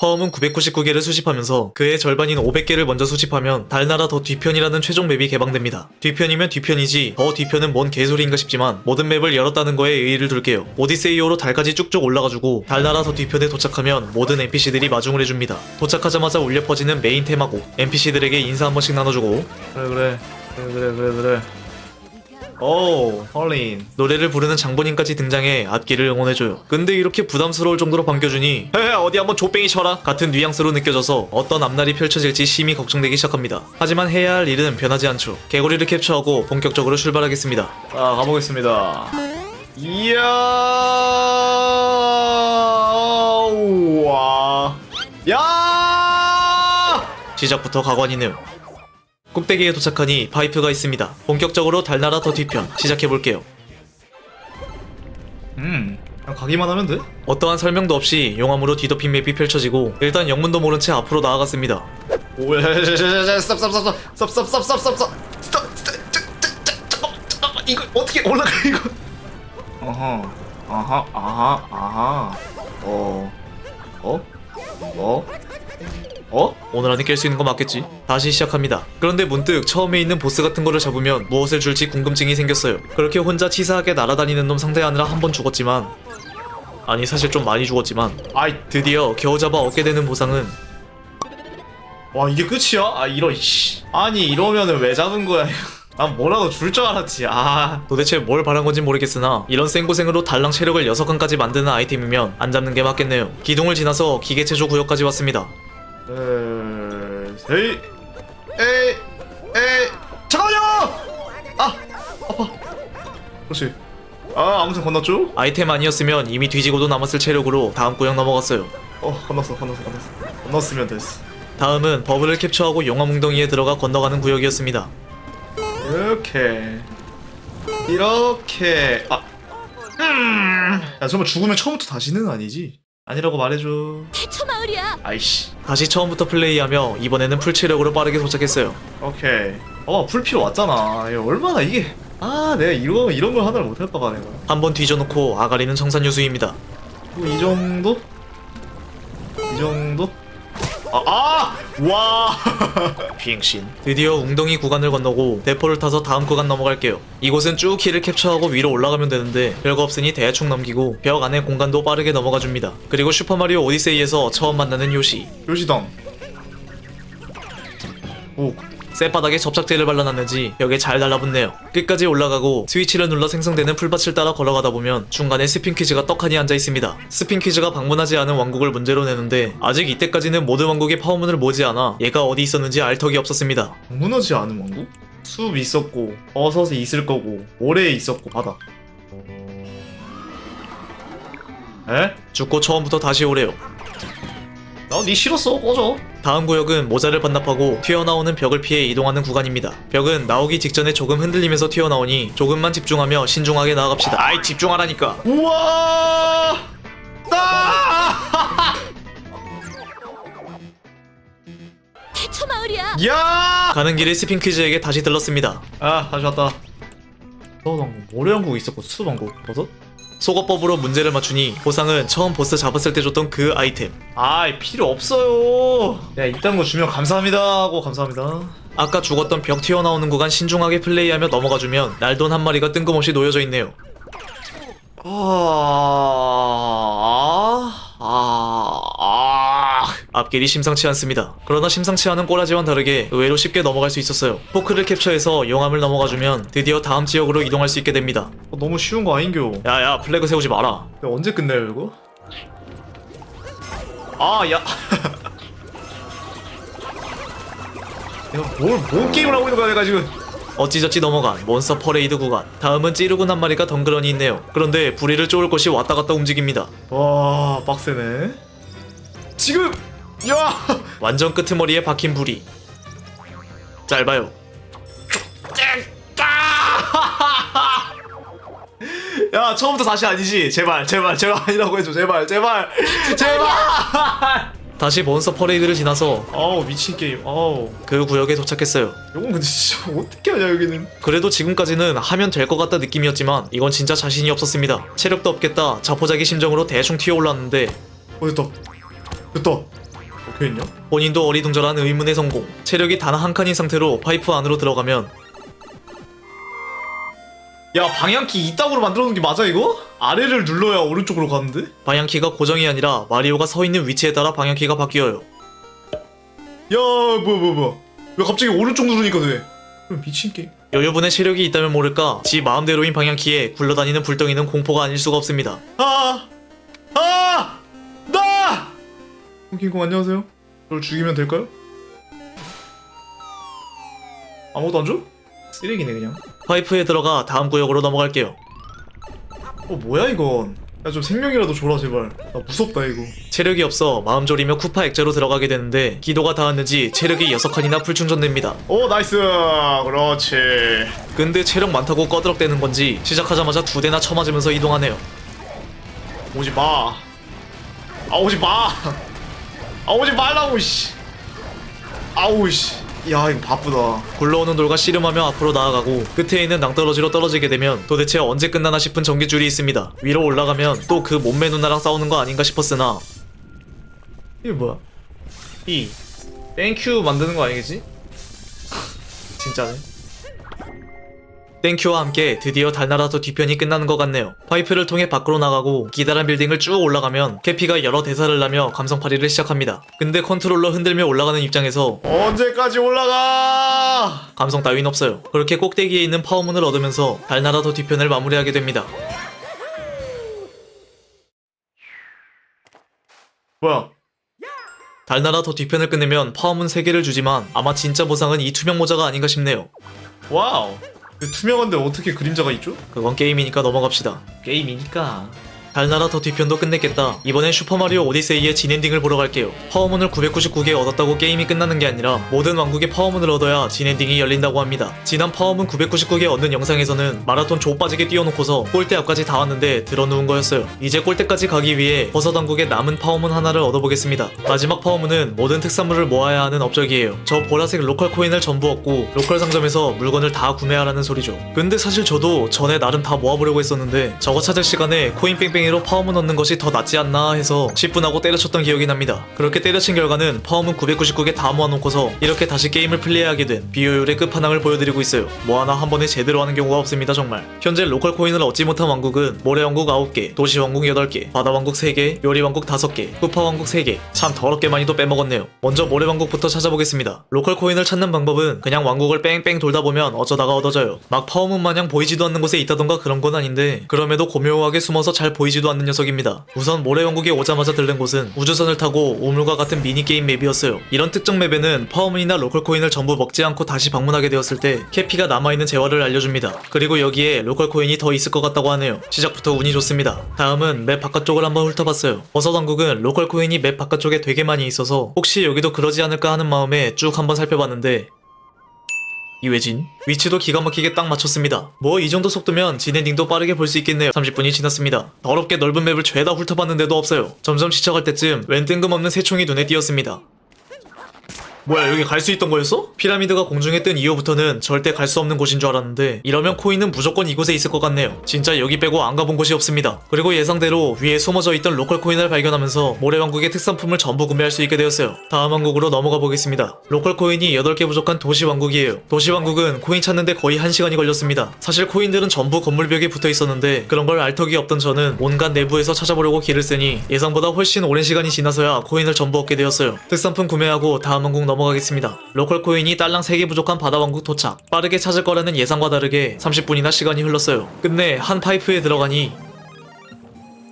화음은 999개를 수집하면서 그의 절반인 500개를 먼저 수집하면 달나라 더 뒤편이라는 최종 맵이 개방됩니다. 뒤편이면 뒤편이지 더 뒤편은 뭔 개소리인가 싶지만 모든 맵을 열었다는 거에 의의를 둘게요. 오디세이어로 달까지 쭉쭉 올라가지고 달나라 더 뒤편에 도착하면 모든 NPC들이 마중을 해줍니다. 도착하자마자 울려 퍼지는 메인 테마곡 NPC들에게 인사 한 번씩 나눠주고 그래 그래 그래 그래 그래 그래 오, 헐린. 노래를 부르는 장본인까지 등장해 앞길을 응원해줘요. 근데 이렇게 부담스러울 정도로 반겨주니 헤헤 어디 한번 조뱅이 쳐라 같은 뉘앙스로 느껴져서 어떤 앞날이 펼쳐질지 심히 걱정되기 시작합니다. 하지만 해야 할 일은 변하지 않죠. 개구리를 캡처하고 본격적으로 출발하겠습니다. 아 가보겠습니다. 이야 우와 야 시작부터 가관이네요. 꼭대기에 도착하니 파이프가 있습니다. 본격적으로 달나라 더 뒤편 시작해볼게요. 음, 그냥 가기만 하면 돼? 어떠한 설명도 없이 용암으로 뒤덮인 맵이 펼쳐지고 일단 영문도 모른 채 앞으로 나아갔습니다. 오야, 잠깐만, 이거 어떻게 올라가 이거? 어허, 아하, 아하, 아하, 어, 어, 어? 어? 오늘 안에 깰 수 있는 거 맞겠지? 다시 시작합니다. 그런데 문득 처음에 있는 보스 같은 거를 잡으면 무엇을 줄지 궁금증이 생겼어요. 그렇게 혼자 치사하게 날아다니는 놈 상대하느라 한 번 죽었지만 아니 사실 좀 많이 죽었지만 아이 드디어 겨우 잡아 얻게 되는 보상은 와 이게 끝이야? 아 이런 씨 아니 이러면은 왜 잡은 거야 난 뭐라도 줄 줄 알았지 아 도대체 뭘 바란 건지 모르겠으나 이런 생고생으로 달랑 체력을 6칸까지 만드는 아이템이면 안 잡는 게 맞겠네요 기둥을 지나서 기계체조 구역까지 왔습니다 둘, 셋, 에이, 에이, 잠깐만요! 아, 아파. 그렇지. 아, 아무튼 건넜죠? 아이템 아니었으면 이미 뒤지고도 남았을 체력으로 다음 구역 넘어갔어요. 어, 건넜어, 건넜어, 건넜어. 건넜으면 됐어. 다음은 버블을 캡처하고 용암 웅덩이에 들어가 건너가는 구역이었습니다. 이렇게, 이렇게, 아, 음, 야, 정말 죽으면 처음부터 다시는 아니지? 아니라고 말해줘. 태초 마을이야. 아이씨 다시 처음부터 플레이하며 이번에는 풀체력으로 빠르게 도착했어요 오케이 어 풀피로 왔잖아 이거 얼마나 이게 아 내가 이거 이런 걸 하나를 못할까봐 내가 한 번 뒤져놓고 아가리는 청산유수입니다 뭐이 정도? 이 정도? 아 와. 비행신. 드디어 웅덩이 구간을 건너고 대포를 타서 다음 구간 넘어갈게요. 이곳은 쭉 길을 캡처하고 위로 올라가면 되는데 별거 없으니 대충 넘기고 벽 안에 공간도 빠르게 넘어가 줍니다. 그리고 슈퍼마리오 오디세이에서 처음 만나는 요시. 요시당 오 쇠바닥에 접착제를 발라놨는지 벽에 잘 달라붙네요. 끝까지 올라가고 스위치를 눌러 생성되는 풀밭을 따라 걸어가다 보면 중간에 스핀퀴즈가 떡하니 앉아 있습니다. 스핀퀴즈가 방문하지 않은 왕국을 문제로 내는데 아직 이때까지는 모든 왕국의 파워문을 모지 않아 얘가 어디 있었는지 알 턱이 없었습니다. 방문하지 않은 왕국? 숲 있었고 버섯이 있을 거고 모래 있었고 바다. 에? 죽고 처음부터 다시 오래요. 나니 싫었어 꺼져 다음 구역은 모자를 반납하고 튀어나오는 벽을 피해 이동하는 구간입니다. 벽은 나오기 직전에 조금 흔들리면서 튀어나오니 조금만 집중하며 신중하게 나아갑시다. 아이 집중하라니까. 우와! 아! 태초 마을이야. 야! 가는 길에 스핑퀴즈에게 다시 들렀습니다. 아 다시 왔다. 버섯왕국 모래왕국 있었고 수왕국 버섯? 속어법으로 문제를 맞추니 보상은 처음 보스 잡았을 때 줬던 그 아이템 아이 필요 없어요 야 이딴 거 주면 감사합니다 하고 감사합니다 아까 죽었던 벽 튀어나오는 구간 신중하게 플레이하며 넘어가주면 날돈 한 마리가 뜬금없이 놓여져 있네요 아... 아... 아... 앞길이 심상치 않습니다. 그러나 심상치 않은 꼬라지와는 다르게 의외로 쉽게 넘어갈 수 있었어요. 포크를 캡처해서 용암을 넘어가주면 드디어 다음 지역으로 이동할 수 있게 됩니다. 너무 쉬운 거 아닌겨? 야야 플래그 세우지 마라. 언제 끝내요 이거? 아 야. 내가 뭘, 뭔 게임을 하고 있는 거야 내가 지금? 어찌저찌 넘어간 몬스터 퍼레이드 구간. 다음은 찌르군 한 마리가 덩그러니 있네요. 그런데 부리를 쪼을 것이 왔다 갔다 움직입니다. 와 빡세네. 지금! 야! 완전 끄트머리에 박힌 부리 짧아요 야 처음부터 다시 아니지? 제발 제발 제발 아니라고 해줘. 제발 제발 제발! 다시 몬스터 퍼레이드를 지나서 아우 미친 게임. 아우. 그 구역에 도착했어요. 이건 근데 진짜 어떻게 하냐 여기는? 그래도 지금까지는 하면 될 것 같다 느낌이었지만 이건 진짜 자신이 없었습니다. 체력도 없겠다. 자포자기 심정으로 대충 튀어 올랐는데. 어 됐다. 됐다. 적혀있냐? 본인도 어리둥절한 의문의 성공. 체력이 단 한 칸인 상태로 파이프 안으로 들어가면 야 방향키 이따구로 만들어 놓은 게 맞아 이거? 아래를 눌러야 오른쪽으로 가는데? 방향키가 고정이 아니라 마리오가 서 있는 위치에 따라 방향키가 바뀌어요 야 뭐야 뭐야 뭐야 왜 갑자기 오른쪽 누르니까 돼 미친 게임 여유분의 체력이 있다면 모를까 지 마음대로인 방향키에 굴러다니는 불덩이는 공포가 아닐 수가 없습니다 아! 아! 나! 홍킹콩 안녕하세요 저를 죽이면 될까요? 아무것도 안 줘? 쓰레기네 그냥 파이프에 들어가 다음 구역으로 넘어갈게요 어 뭐야 이건 야 좀 생명이라도 줘라 제발 나 무섭다 이거 체력이 없어 마음 졸이며 쿠파 액자로 들어가게 되는데 기도가 닿았는지 체력이 6칸이나 풀충전됩니다 오 나이스 그렇지 근데 체력 많다고 꺼드럭대는 건지 시작하자마자 두 대나 쳐맞으면서 이동하네요 오지 마. 아 오지 마. 아 오지 말라고 씨. 아우 씨. 야 이거 바쁘다. 굴러오는 돌과 씨름하며 앞으로 나아가고 끝에 있는 낭떠러지로 떨어지게 되면 도대체 언제 끝나나 싶은 전기줄이 있습니다. 위로 올라가면 또 그 몸매 누나랑 싸우는 거 아닌가 싶었으나 이게 뭐야? 이 땡큐 만드는 거 아니겠지? 진짜네. 땡큐와 함께 드디어 달나라도 뒤편이 끝나는 것 같네요. 파이프를 통해 밖으로 나가고 기다란 빌딩을 쭉 올라가면 캐피가 여러 대사를 하며 감성팔이를 시작합니다. 근데 컨트롤러 흔들며 올라가는 입장에서 언제까지 올라가? 감성 따윈 없어요. 그렇게 꼭대기에 있는 파워문을 얻으면서 달나라도 뒤편을 마무리하게 됩니다. 뭐야? 달나라 더 뒤편을 끝내면 파워문 3개를 주지만 아마 진짜 보상은 이 투명 모자가 아닌가 싶네요. 와우. 투명한데 어떻게 그림자가 있죠? 그건 게임이니까 넘어갑시다. 게임이니까. 달나라 더 뒤편도 끝냈겠다. 이번엔 슈퍼마리오 오디세이의 진엔딩을 보러 갈게요. 파워문을 999개 얻었다고 게임이 끝나는 게 아니라 모든 왕국의 파워문을 얻어야 진엔딩이 열린다고 합니다. 지난 파워문 999개 얻는 영상에서는 마라톤 조 빠지게 뛰어놓고서 골대 앞까지 다 왔는데 들어누운 거였어요. 이제 골대까지 가기 위해 버섯 왕국의 남은 파워문 하나를 얻어보겠습니다. 마지막 파워문은 모든 특산물을 모아야 하는 업적이에요. 저 보라색 로컬 코인을 전부 얻고 로컬 상점에서 물건을 다 구매하라는 소리죠. 근데 사실 저도 전에 나름 다 모아보려고 했었는데 저거 찾을 시간에 코인 뺑뺑 이로 파워문 얻는 것이 더 낫지 않나 해서 10분 하고 때려쳤던 기억이 납니다. 그렇게 때려친 결과는 파워문 999개 다 모아놓고서 이렇게 다시 게임을 플레이하게 된 비효율의 끝판왕을 보여드리고 있어요. 뭐 하나 한 번에 제대로 하는 경우가 없습니다 정말. 현재 로컬 코인을 얻지 못한 왕국은 모래왕국 9개, 도시왕국 8개, 바다왕국 3개, 요리왕국 5개, 후파왕국 3개 참 더럽게 많이도 빼먹었네요. 먼저 모래왕국부터 찾아보겠습니다. 로컬 코인을 찾는 방법은 그냥 왕국을 뺑뺑 돌다 보면 어쩌다가 얻어져요. 막 파워문 마냥 보이지도 않는 곳에 있다던가 그런 건 아닌데 그럼에도 고묘하게 숨어서 잘 보이 지도 않는 녀석입니다. 우선 모래왕국에 오자마자 들른 곳은 우주선을 타고 우물과 같은 미니게임 맵이었어요. 이런 특정 맵에는 파워문이나 로컬 코인을 전부 먹지 않고 다시 방문하게 되었을 때 캐피가 남아있는 재화를 알려줍니다. 그리고 여기에 로컬 코인이 더 있을 것 같다고 하네요. 시작부터 운이 좋습니다. 다음은 맵 바깥쪽을 한번 훑어봤어요. 버섯왕국은 로컬 코인이 맵 바깥쪽에 되게 많이 있어서 혹시 여기도 그러지 않을까 하는 마음에 쭉 한번 살펴봤는데 이외진 위치도 기가 막히게 딱 맞췄습니다. 뭐 이 정도 속도면 진엔딩도 빠르게 볼 수 있겠네요. 30분이 지났습니다. 더럽게 넓은 맵을 죄다 훑어봤는데도 없어요. 점점 지쳐갈 때쯤 웬 뜬금없는 새총이 눈에 띄었습니다. 뭐야 여기 갈 수 있던 거였어? 피라미드가 공중에 뜬 이후부터는 절대 갈 수 없는 곳인 줄 알았는데 이러면 코인은 무조건 이곳에 있을 것 같네요. 진짜 여기 빼고 안 가본 곳이 없습니다. 그리고 예상대로 위에 숨어져 있던 로컬 코인을 발견하면서 모래왕국의 특산품을 전부 구매할 수 있게 되었어요. 다음 왕국으로 넘어가 보겠습니다. 로컬 코인이 8개 부족한 도시왕국이에요. 도시왕국은 코인 찾는데 거의 1시간이 걸렸습니다. 사실 코인들은 전부 건물벽에 붙어 있었는데 그런 걸 알 턱이 없던 저는 온갖 내부에서 찾아보려고 길을 쓰니 예상보다 훨씬 오랜 시간이 지나서야 코인을 전부 얻게 되었어요. 특산품 구매하고 다음 왕국 넘어 가겠습니다. 로컬 코인이 딸랑 3개 부족한 바다왕국 도착. 빠르게 찾을 거라는 예상과 다르게 30분이나 시간이 흘렀어요. 끝내 한 파이프에 들어가니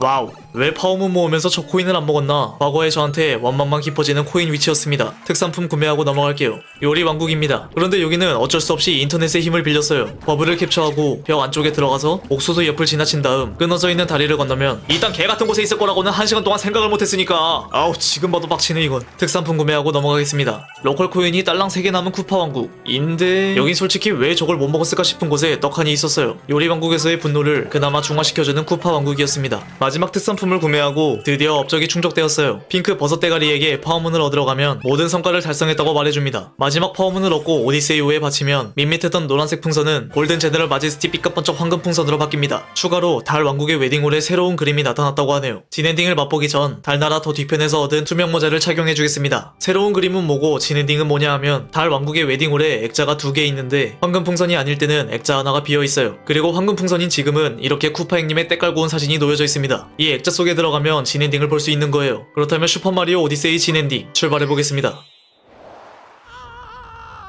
와우 왜 파워문 모으면서 저 코인을 안 먹었나? 과거에 저한테 원망만 깊어지는 코인 위치였습니다. 특산품 구매하고 넘어갈게요. 요리 왕국입니다. 그런데 여기는 어쩔 수 없이 인터넷의 힘을 빌렸어요. 버블을 캡처하고 벽 안쪽에 들어가서 옥수수 옆을 지나친 다음 끊어져 있는 다리를 건너면 일단 개 같은 곳에 있을 거라고는 한 시간 동안 생각을 못했으니까. 아우 지금 봐도 빡치네 이건. 특산품 구매하고 넘어가겠습니다. 로컬 코인이 딸랑 3개 남은 쿠파 왕국. 인데 여긴 솔직히 왜 저걸 못 먹었을까 싶은 곳에 떡하니 있었어요. 요리 왕국에서의 분노를 그나마 중화시켜주는 쿠파 왕국이었습니다. 마지막 특산품 상품을 구매하고 드디어 업적이 충족되었어요. 핑크 버섯 대가리에게 파워문을 얻으러 가면 모든 성과를 달성했다고 말해줍니다. 마지막 파워문을 얻고 오디세이호에 바치면 밋밋했던 노란색 풍선은 골든 제너럴 마제스티 삐까번쩍 황금 풍선으로 바뀝니다. 추가로 달 왕국의 웨딩홀에 새로운 그림이 나타났다고 하네요. 진엔딩을 맛보기 전 달나라 더 뒤편에서 얻은 투명 모자를 착용해주겠습니다. 새로운 그림은 뭐고 진엔딩은 뭐냐 하면 달 왕국의 웨딩홀에 액자가 두 개 있는데 황금 풍선이 아닐 때는 액자 하나가 비어 있어요. 그리고 황금 풍선인 지금은 이렇게 쿠파행님의 때깔고 온 사진이 놓여져 있습니다. 이 액자 속에 들어가면 진엔딩을 볼 수 있는 거예요. 그렇다면 슈퍼마리오 오디세이 진엔딩 출발해보겠습니다.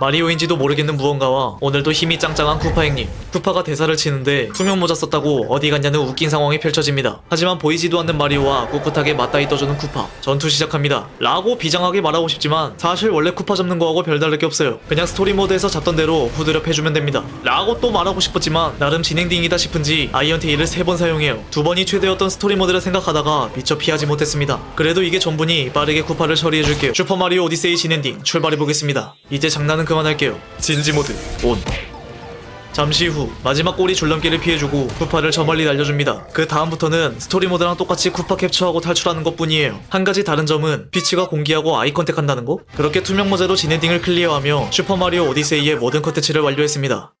마리오인지도 모르겠는 무언가와 오늘도 힘이 짱짱한 쿠파 행님. 쿠파가 대사를 치는데 투명 모자 썼다고 어디 갔냐는 웃긴 상황이 펼쳐집니다. 하지만 보이지도 않는 마리오와 꿋꿋하게 맞다이 떠주는 쿠파. 전투 시작합니다. 라고 비장하게 말하고 싶지만 사실 원래 쿠파 잡는 거하고 별다를 게 없어요. 그냥 스토리 모드에서 잡던 대로 후드렵 해주면 됩니다. 라고 또 말하고 싶었지만 나름 진행딩이다 싶은지 아이언 테일을 세 번 사용해요. 두 번이 최대였던 스토리 모드를 생각하다가 미처 피하지 못했습니다. 그래도 이게 전부니 빠르게 쿠파를 처리해줄게요. 슈퍼마리오 오디세이 진엔딩 출발해보겠습니다. 이제 장난은 그만할게요 진지 모드 온 잠시 후 마지막 꼬리 줄넘기를 피해주고 쿠파를 저 멀리 날려줍니다. 그 다음부터는 스토리 모드랑 똑같이 쿠파 캡처하고 탈출하는 것뿐이에요. 한 가지 다른 점은 피치가 공기하고 아이 컨택한다는 거? 그렇게 투명 모자로 진엔딩을 클리어하며 슈퍼마리오 오디세이의 모든 컨텐츠를 완료했습니다.